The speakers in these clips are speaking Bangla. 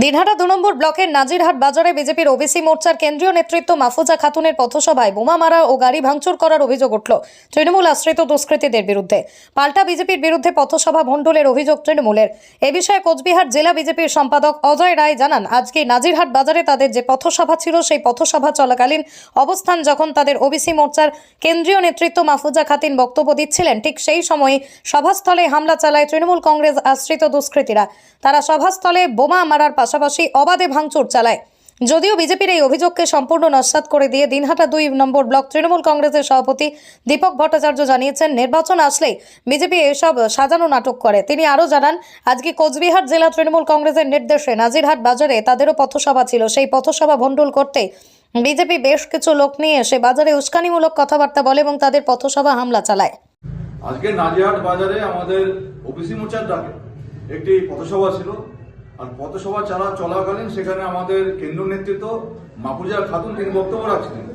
দিনহাটা দু নম্বর ব্লকের নাজিরহাট বাজারে বিজেপির ওবিসি মোর্চার কেন্দ্রীয় নেতৃত্ব মাফুজা খাতুনের পথসভায় বোমা মারা ও গাড়ি ভাঙচুর করার অভিযোগ উঠল তৃণমূল আশ্রিত দুষ্কৃতীদের বিরুদ্ধে। পাল্টা বিজেপির বিরুদ্ধে পথসভা ভণ্ডুলের অভিযোগ তৃণমূলের। এ বিষয়ে কোচবিহার জেলা বিজেপির সম্পাদক অজয় রায় জানান, আজকে নাজিরহাট বাজারে তাদের যে পথসভা ছিল সেই পথসভা চলাকালীন অবস্থান যখন তাদের ওবিসি মোর্চার কেন্দ্রীয় নেতৃত্ব মাফুজা খাতিন বক্তব্য দিচ্ছিলেন, ঠিক সেই সময় সভাস্থলে হামলা চালায় তৃণমূল কংগ্রেস আশ্রিত দুষ্কৃতীরা। তারা সভাস্থলে বোমা মারার পাশাপাশি অবাধে ভাঙচুর চালায়। যদিও বিজেপির এই অভিযোগকে সম্পূর্ণ নস্বাত করে দিয়ে দিনহাটা দুই নম্বর ব্লক তৃণমূল কংগ্রেসের সভাপতি দীপক ভট্টাচার্য জানিয়েছেন, নির্বাচন আসলেই বিজেপি এসব সাজানো নাটক করে। তিনি আরও জানান, আজকে কোচবিহার জেলা তৃণমূল কংগ্রেসের নির্দেশে নাজিরহাট বাজারে তাদেরও পথসভা ছিল। সেই পথসভা ভণ্ডুল করতে বিজেপি বেশ কিছু লোক নিয়ে এসে বাজারে উস্কানিমূলক কথাবার্তা বলে এবং তাদের পথসভা হামলা চালায়। আজকে নাজিহাট বাজারে আমাদের ওবিসি মোর্চার ডাকে একটি পথসভা ছিল। আর পথসভা চালা চলাকালীন সেখানে আমাদের কেন্দ্র নেতৃত্ব মাপুজা খাতুন তিনি বক্তব্য রাখছিলেন।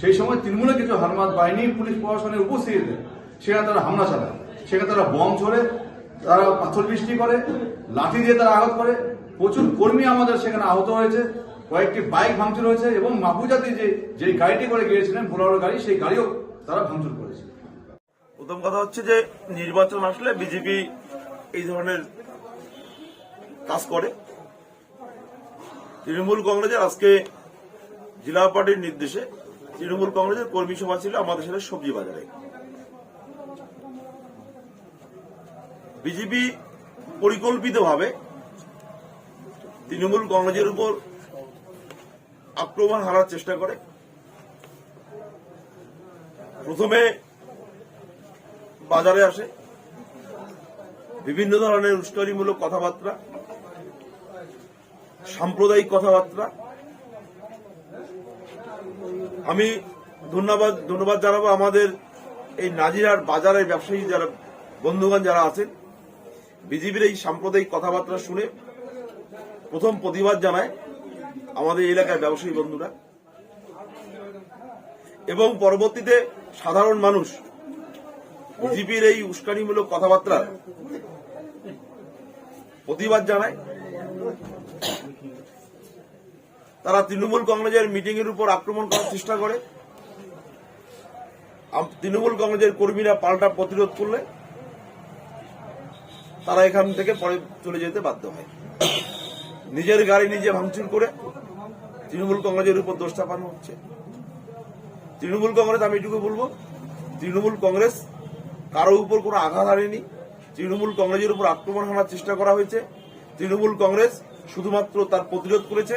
সেই সময় তৃণমূলের কিছু হারমাত বাহিনী পুলিশ প্রশাসনের উপস্থিতিতে সেখানে তারা হামলা চালায়। সেখানে তারা বম ছড়ে, তারা পাথর বৃষ্টি করে, লাঠি দিয়ে তারা আঘাত করে। প্রচুর কর্মী আমাদের সেখানে আহত হয়েছে। কয়েকটি বাইক ভাঙচুর হয়েছে এবং মাপুজাতে যে যে গাড়িটি করে গিয়েছিলেন বোলারো গাড়ি, সেই গাড়িও তারা ভাঙচুর করেছে। প্রথম কথা হচ্ছে যে নির্বাচন আসলে বিজেপি এই ধরনের কাজ করে। তৃণমূল কংগ্রেসের আজকে জেলা পার্টির নির্দেশে তৃণমূল কংগ্রেসের কর্মী সভা ছিল আমাদের সাথে সবজি বাজারে। বিজেপি পরিকল্পিতভাবে তৃণমূল কংগ্রেসের উপর আক্রমণ হারার চেষ্টা করে। প্রথমে বাজারে আসে। বিভিন্ন ধরনের উস্কানিমূলক কথাবার্তা সাম্প্রদায়িক কথাবার্তা। আমি ধন্যবাদ ধন্যবাদ জানাব আমাদের এই নাজিরার বাজারের ব্যবসায়ী যারা, বন্ধুগণ যারা আছেন। বিজেপির এই সাম্প্রদায়িক কথাবার্তা শুনে প্রথম প্রতিবাদ জানায় আমাদের এলাকার ব্যবসায়ী বন্ধুরা। এবং পরবর্তীতে সাধারণ মানুষ বিজেপির এই উস্কানিমূলক কথাবার্তা প্রতিবাদ জানায়। তারা তৃণমূল কংগ্রেসের মিটিং এর উপর আক্রমণ করার চেষ্টা করে। তৃণমূল কংগ্রেসের কর্মীরা পাল্টা প্রতিরোধ করলে তারা এখান থেকে পরে চলে যেতে বাধ্য হয়। নিজের গাড়ি নিজে ভাঙচুর করে তৃণমূল কংগ্রেসের উপর দোষ চাপানো হচ্ছে। তৃণমূল কংগ্রেস, আমি এটুকু বলব, তৃণমূল কংগ্রেস কারও উপর কোনো আঘাত হারেনি তৃণমূল কংগ্রেসের উপর আক্রমণ হানার চেষ্টা করা হয়েছে। তৃণমূল কংগ্রেস শুধুমাত্র তার প্রতিরোধ করেছে